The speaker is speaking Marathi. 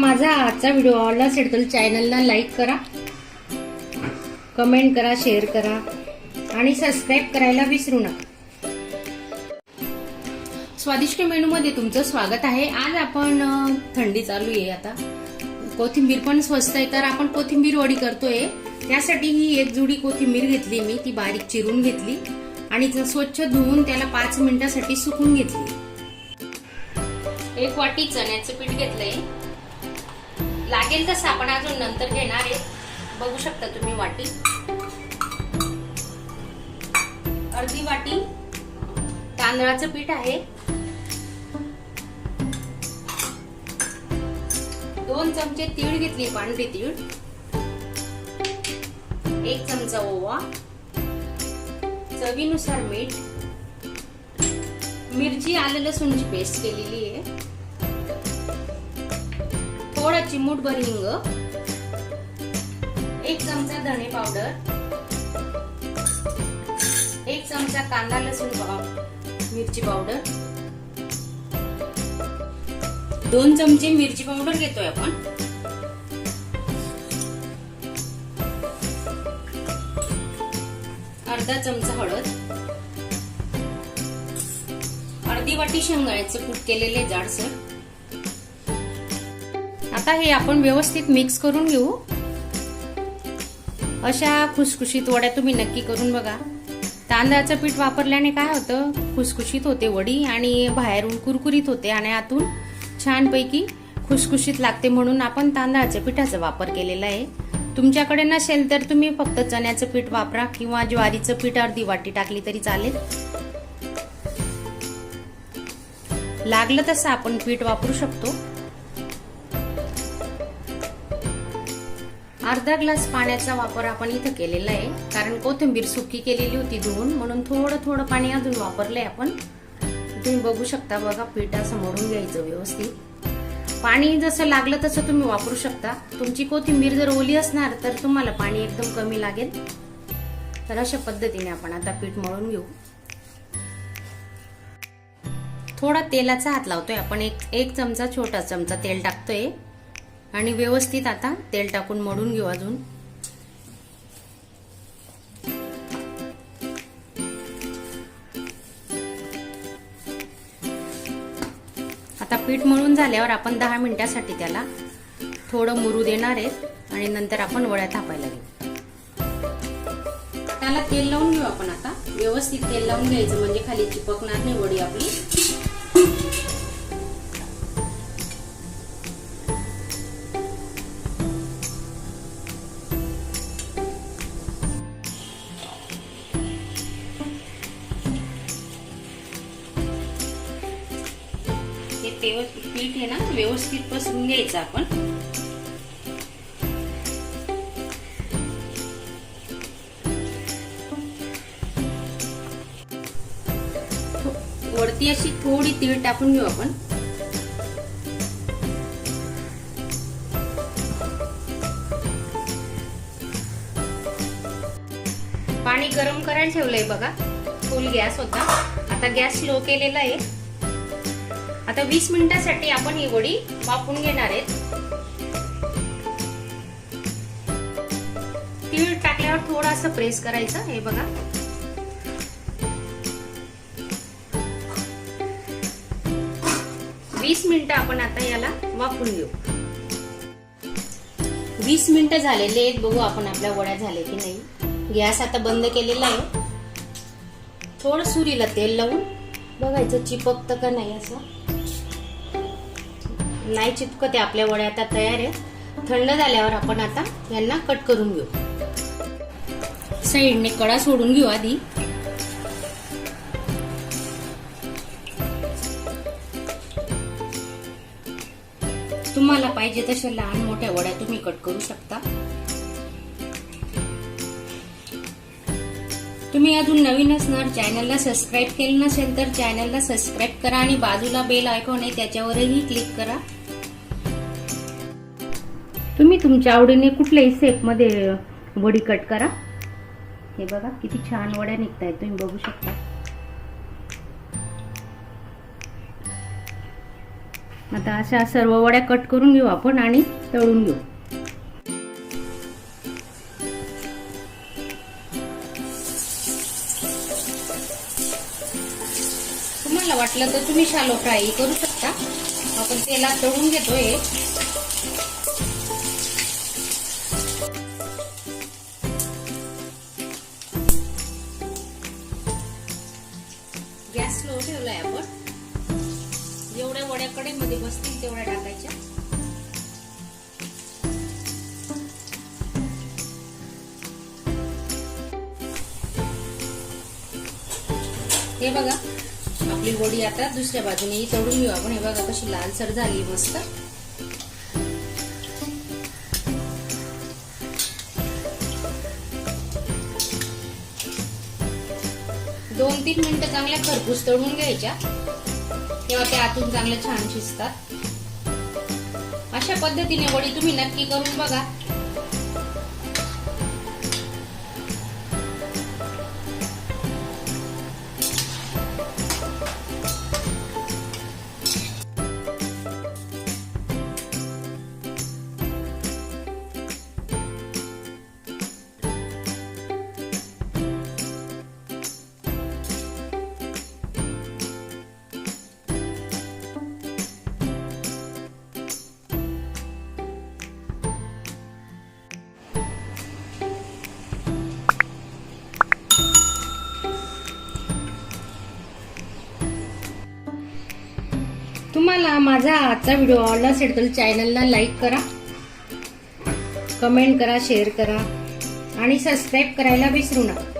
माझा आजचा व्हिडिओ आवडला असेल तर चॅनलला लाईक करा. कमेंट करा शेअर करा. आणि सबस्क्राईब करायला विसरू नका. स्वादिष्ट मेनूमध्ये तुमचं स्वागत आहे. आज आपण थंडी चालू आहे आता. कोथिंबीर पण स्वस्त आहे तर आपण कोथिंबीर वडी करतोय. त्यासाठी ही एक जुडी कोथिंबीर घेतली मी ती बारीक चिरून घेतली. आणि स्वच्छ धुवून त्याला पाच मिनिटासाठी सुकून घेतली. एक वाटी चण्याचं पीठ घेतलंय. लागेल तसं आपण अजून नंतर घेणार आहे. बघू शकता तुम्ही वाटी. अर्धी वाटी. तांदळाचं पीठ आहे. दोन चमचे तीळ घेतली पांढरी तीळ. एक चमचा ओवा. चवीनुसार मीठ. मिरची आलं लसूणची पेस्ट केलेली आहे. चिमूटभर हिंग एक चमचा धणे पावडर. एक चमचा कांदा लसूण मिरची पावडर. दोन चमचे मिरची पावडर घेतोय आपण. अर्धा चमचा हळद. अर्धी वाटी शेंगाळ्याचं कूट केलेले जाडसर. आता हे आपण व्यवस्थित मिक्स करून घेऊ. अशा खुसखुशीत वड्या तुम्ही नक्की करून बघा. तांदळाचं पीठ वापरल्याने काय होतं? खुसखुशीत होते वडी आणि बाहेरून कुरकुरीत होते आणि आतून छानपैकी खुसखुशीत लागते म्हणून आपण तांदळाच्या पिठाचा वापर केलेला आहे. तुमच्याकडे नसेल तर तुम्ही फक्त चण्याचं पीठ वापरा किंवा ज्वारीचं पीठ अर्धी वाटी टाकली तरी चालेल. लागलं तसं आपण पीठ वापरू शकतो. अर्धा ग्लास पाण्याचा वापर आपण इथं केलेला आहे. कारण कोथिंबीर सुकी केलेली होती धुवून म्हणून थोडं थोडं पाणी अजून वापरलंय आपण. तुम्ही बघू शकता बघा पीठ असं घ्यायचं व्यवस्थित. पाणी जसं लागलं तसं तुम्ही वापरू शकता. तुमची कोथिंबीर जर ओली असणार तर तुम्हाला पाणी एकदम कमी लागेल. तर अशा पद्धतीने आपण आता पीठ मळून घेऊ. थोडा तेलाचा हात लावतोय आपण. एक एक चमचा छोटा चमचा तेल टाकतोय. आणि व्यवस्थित आता तेल टाकून मळून घेऊ अजून. आता पीठ मळून झाल्यावर आपण दहा मिनिटासाठी त्याला थोडं मुरू देणार आहेत आणि नंतर आपण वड्या थापायला घेऊ त्याला तेल लावून घेऊ आपण आता. व्यवस्थित तेल लावून घ्यायचं म्हणजे खाली चिपकणार नाही वडी आपली. तेव्हा पीठ आहे ना व्यवस्थित पसरून घ्यायचं आपण. वरती अशी थोडी तीळ टाकून घेऊ आपण. पाणी गरम करायला ठेवलंय बघा फुल गॅस होता. आता गॅस स्लो केलेला आहे. आता वीस मिनिटासाठी आपण ही वडी वाफून घेणार आहेत. तीळ टाकल्यावर थोडस प्रेस करायचं हे बघा. वीस मिनिटं आपण आता याला वाफून घेऊ. वीस मिनिटं झालेले आहेत बघू आपण आपल्या वड्या झाले की नाही. गॅस आता बंद केलेला आहे. थोडं सुरीला तेल लावून. बघायचं चिपकतं का नाही असं. नाही चिपकते आपल्या वड्या आता तयार आहे थंड झाल्यावर आपण आता यांना कट करून घेऊ. साईडने कडा सोडून घेऊ आधी. तुम्हाला पाहिजे तशा लहान मोठ्या वड्या तुम्ही कट करू शकता. तुम्ही अजून नवीन असणार चॅनलला सबस्क्राईब केलं नसेल तर चॅनलला सबस्क्राईब करा आणि बाजूला बेल आयकॉन आहे त्याच्यावरही क्लिक करा. तुम्ही तुमच्या आवडीने कुठल्याही सेपमध्ये वडी कट करा. हे बघा किती छान वड्या निघतायत. तुम्ही बघू शकता. आता अशा सर्व वड्या कट करून घेऊ आपण आणि तळून घेऊ. तुम्हाला वाटलं तर तुम्ही शालो फ्राय करू शकता. आपण तेलात तळून घेतोय. गॅस स्लो ठेवलाय आपण. जेवढ्या वड्या कडेमध्ये बसतील तेवढ्या टाकायच्या. हे बघा आपली वडी आता दुसऱ्या बाजूने तळून घेऊ आपण. हे बघा कशी लालसर झाली मस्त. दोन तीन मिनिटं चांगल्या खरपूस तळून घ्यायच्या. तेव्हा त्या आतून चांगल्या छान शिजतात. अशा पद्धतीने वडी तुम्ही नक्की करून बघा. माझा आजचा व्हिडिओ आवडला असेल तर चॅनलला लाईक करा. कमेंट करा शेअर करा. आणि सबस्क्राईब करायला विसरू नका.